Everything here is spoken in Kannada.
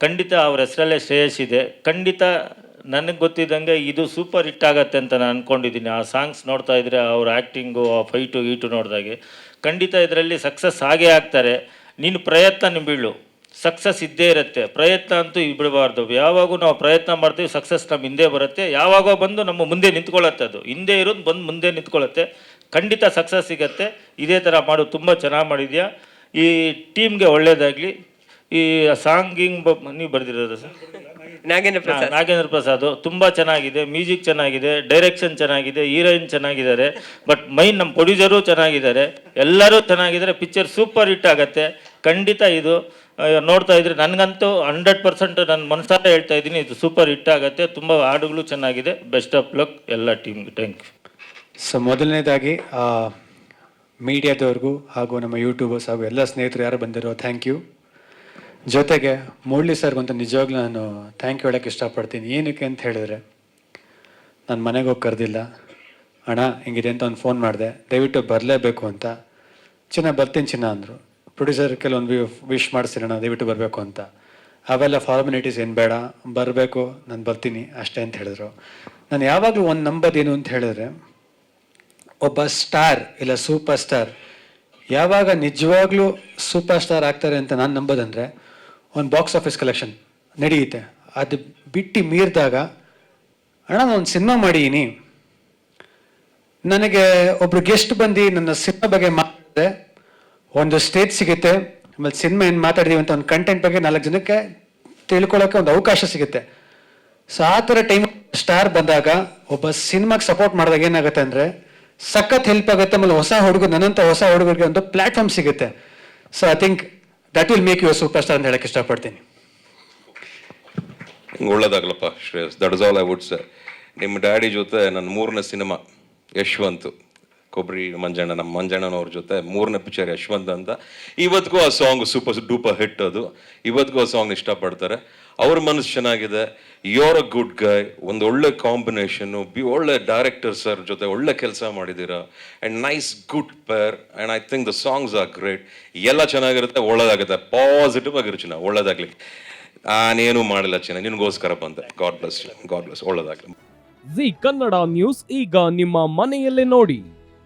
ಖಂಡಿತ ಅವ್ರ ಹೆಸರಲ್ಲೇ ಶ್ರೇಯಸ್ ಇದೆ. ಖಂಡಿತ ನನಗೆ ಗೊತ್ತಿದ್ದಂಗೆ ಇದು ಸೂಪರ್ ಹಿಟ್ ಆಗತ್ತೆ ಅಂತ ನಾನು ಅಂದ್ಕೊಂಡಿದ್ದೀನಿ ಆ ಸಾಂಗ್ಸ್ ನೋಡ್ತಾ ಇದ್ರೆ, ಅವ್ರ ಆ್ಯಕ್ಟಿಂಗು ಆ ಫೈಟು ಈಟು ನೋಡಿದಾಗೆ. ಖಂಡಿತ ಇದರಲ್ಲಿ ಸಕ್ಸಸ್ ಆಗೇ ಆಗ್ತಾರೆ. ನೀನು ಪ್ರಯತ್ನ ನಿಮ್ಮ ಬೀಳು ಸಕ್ಸಸ್ ಇದ್ದೇ ಇರುತ್ತೆ. ಪ್ರಯತ್ನ ಅಂತೂ ಬಿಡಬಾರ್ದು ಯಾವಾಗೂ ನಾವು ಪ್ರಯತ್ನ ಮಾಡ್ತೀವಿ ಸಕ್ಸಸ್ ನಮ್ಮ ಹಿಂದೆ ಬರುತ್ತೆ. ಯಾವಾಗೋ ಬಂದು ನಮ್ಮ ಮುಂದೆ ನಿಂತ್ಕೊಳ್ಳುತ್ತೆ ಅದು. ಹಿಂದೆ ಇರೋದು ಬಂದು ಮುಂದೆ ನಿಂತ್ಕೊಳ್ಳುತ್ತೆ. ಖಂಡಿತ ಸಕ್ಸಸ್ ಸಿಗತ್ತೆ. ಇದೇ ಥರ ಮಾಡು. ತುಂಬ ಚೆನ್ನಾಗಿ ಮಾಡಿದ್ಯಾ. ಈ ಟೀಮ್ಗೆ ಒಳ್ಳೇದಾಗಲಿ. ಈ ಸಾಂಗಿಂಗ್ ನೀವು ಬರೆದಿರೋದು ಸರ್? ನಾಗೇಂದ್ರ ಪ್ರಸಾದ್. ನಾಗೇಂದ್ರ ಪ್ರಸಾದ್. ತುಂಬಾ ಚೆನ್ನಾಗಿದೆ ಮ್ಯೂಸಿಕ್ ಚೆನ್ನಾಗಿದೆ ಡೈರೆಕ್ಷನ್ ಚೆನ್ನಾಗಿದೆ ಹೀರೋಯಿನ್ ಚೆನ್ನಾಗಿದ್ದಾರೆ ಬಟ್ ಮೈನ್ ನಮ್ಮ ಪ್ರೊಡ್ಯೂಸರು ಚೆನ್ನಾಗಿದ್ದಾರೆ. ಎಲ್ಲರೂ ಚೆನ್ನಾಗಿದ್ದಾರೆ ಪಿಕ್ಚರ್ ಸೂಪರ್ ಹಿಟ್ ಆಗುತ್ತೆ. ಖಂಡಿತ ಇದು ನೋಡ್ತಾ ಇದ್ರೆ ನನಗಂತೂ ಹಂಡ್ರೆಡ್ ಪರ್ಸೆಂಟ್ ನನ್ನ ಮನಸ್ಸಾರೆ ಹೇಳ್ತಾ ಇದ್ದೀನಿ ಇದು ಸೂಪರ್ ಹಿಟ್ ಆಗುತ್ತೆ. ತುಂಬ ಹಾಡುಗಳು ಚೆನ್ನಾಗಿದೆ. ಬೆಸ್ಟ್ ಆಫ್ ಲಕ್ ಎಲ್ಲ ಟೀಮ್ಗೆ ಥ್ಯಾಂಕ್ ಯು ಸೊ ಮೊದಲನೇದಾಗಿ ಮೀಡಿಯಾದವ್ರಿಗೂ ಹಾಗೂ ನಮ್ಮ ಯೂಟ್ಯೂಬರ್ಸ್ ಹಾಗೂ ಎಲ್ಲ ಸ್ನೇಹಿತರು ಯಾರು ಬಂದಿರೋ ಥ್ಯಾಂಕ್ ಯು ಜೊತೆಗೆ ಮುರಳಿ ಸರ್ಗಂತೂ ನಿಜವಾಗ್ಲೂ ನಾನು ಥ್ಯಾಂಕ್ ಯು ಹೇಳೋಕ್ಕೆ ಇಷ್ಟಪಡ್ತೀನಿ. ಏನಕ್ಕೆ ಅಂತ ಹೇಳಿದ್ರೆ, ನಾನು ಮನೆಗೆ ಹೋಗಿ ಕರೆದಿಲ್ಲ. ಅಣ್ಣ, ಹಿಂಗಿದೆ ಅಂತ ಒಂದು ಫೋನ್ ಮಾಡಿದೆ. ದಯವಿಟ್ಟು ಬರಲೇಬೇಕು ಅಂತ. ಚಿನ್ನ ಬರ್ತೀನಿ ಚಿನ್ನ ಅಂದರು. ಪ್ರೊಡ್ಯೂಸರ್ ಕೆಲವೊಂದು ವಿಶ್ ಮಾಡಿಸಿರೋಣ, ದಯವಿಟ್ಟು ಬರಬೇಕು ಅಂತ. ಅವೆಲ್ಲ ಫಾರ್ಮಾಲಿಟೀಸ್ ಏನು ಬೇಡ. ಬರಬೇಕು, ನಾನು ಬರ್ತೀನಿ ಅಷ್ಟೇ ಅಂತ ಹೇಳಿದ್ರು. ನಾನು ಯಾವಾಗಲೂ ಒಂದು ನಂಬರ್ ಏನು ಅಂತ ಹೇಳಿದ್ರೆ, ಒಬ್ಬ ಸ್ಟಾರ್ ಇಲ್ಲ ಸೂಪರ್ ಸ್ಟಾರ್ ಯಾವಾಗ ನಿಜವಾಗ್ಲೂ ಸೂಪರ್ ಸ್ಟಾರ್ ಆಗ್ತಾರೆ ಅಂತ ನಾನು ನಂಬೋದಂದ್ರೆ ಒಂದು ಬಾಕ್ಸ್ ಆಫೀಸ್ ಕಲೆಕ್ಷನ್ ನಡೆಯುತ್ತೆ. ಅದು ಬಿಟ್ಟು ಮೀರಿದಾಗ, ಅಣ್ಣ, ನಾನು ಒಂದು ಸಿನಿಮಾ ಮಾಡೀನಿ. ನನಗೆ ಒಬ್ರು ಗೆಸ್ಟ್ ಬಂದು ನನ್ನ ಸಿನಿಮಾ ಬಗ್ಗೆ ಮಾತಾಡಿದೆ ಒಂದು ಸ್ಟೇಜ್ ಸಿಗುತ್ತೆ. ಆಮೇಲೆ ಸಿನಿಮಾ ಏನು ಮಾತಾಡಿದೀವಿ ಅಂತ ಒಂದು ಕಂಟೆಂಟ್ ಬಗ್ಗೆ ನಾಲ್ಕು ಜನಕ್ಕೆ ತಿಳ್ಕೊಳ್ಳೋಕೆ ಒಂದು ಅವಕಾಶ ಸಿಗುತ್ತೆ. ಸೊ ಆ ಥರ ಟೈಮ್ ಸ್ಟಾರ್ ಬಂದಾಗ, ಒಬ್ಬ ಸಿನಿಮಾಗೆ ಸಪೋರ್ಟ್ ಮಾಡಿದಾಗ ಏನಾಗುತ್ತೆ ಅಂದರೆ, ಸಖತ್ ಹೆಲ್ಪ್ ಆಗುತ್ತೆ. ಆಮೇಲೆ ಹೊಸ ಹುಡುಗರು ನನ್ನಂಥ ಹೊಸ ಹುಡುಗರಿಗೆ ಒಂದು ಪ್ಲಾಟ್ಫಾರ್ಮ್ ಸಿಗುತ್ತೆ. So I think that will make you super star ಅಂತ ಹೇಳಕ್ಕೆ ಇಷ್ಟಪಡ್ತೀನಿ. ಒಳ್ಳೇದಾಗಲಪ್ಪ ಒಳ್ಳೇದಾಗ್ಲಪ್ಪ Shreyas. That is all I would sir ನಿಮ್ಮ ಡ್ಯಾಡಿ ಜೊತೆ ನನ್ನ ಮೂರನೇ ಸಿನಿಮಾ, ಯಶವಂತ್. ಕೊಬ್ಬರಿ ಮಂಜಣ್ಣ, ನಮ್ಮ ಮಂಜಣ್ಣನವ್ರ ಜೊತೆ ಮೂರನೇ ಪಿಕ್ಚರ್ ಯಶವಂತ್ ಅಂತ. ಇವತ್ತಿಗೂ ಆ ಸಾಂಗ್ ಸೂಪರ್ ಡೂಪರ್ ಹಿಟ್ ಅದು. ಇವತ್ತಿಗೂ ಆ ಸಾಂಗ್ ಇಷ್ಟಪಡ್ತಾರೆ. ಅವ್ರ ಮನಸ್ಸು ಚೆನ್ನಾಗಿದೆ. ಯೋರ್ ಅ ಗುಡ್ ಗೈ ಒಂದು ಒಳ್ಳೆ ಕಾಂಬಿನೇಷನ್ನು ಬಿ ಒಳ್ಳೆ ಡೈರೆಕ್ಟರ್ ಸರ್ ಜೊತೆ ಒಳ್ಳೆ ಕೆಲಸ ಮಾಡಿದ್ದೀರಾ and nice good pair and I think the songs are great ಎಲ್ಲ ಚೆನ್ನಾಗಿರುತ್ತೆ, ಒಳ್ಳೇದಾಗುತ್ತೆ. ಪಾಸಿಟಿವ್ ಆಗಿರು ಚಿನ್ನ, ಒಳ್ಳೇದಾಗ್ಲಿ. ನಾನೇನು ಮಾಡಿಲ್ಲ ಚಿನ್ನ, ನಿನಗೋಸ್ಕರ ಬಂದೆ. ಗಾಡ್ ಬ್ಲೆಸ್ ಗಾಡ್ ಬ್ಲೆಸ್ ಒಳ್ಳೇದಾಗ್ಲಿ. ಜಿ ಕನ್ನಡ ನ್ಯೂಸ್ ಈಗ ನಿಮ್ಮ ಮನೆಯಲ್ಲೇ ನೋಡಿ.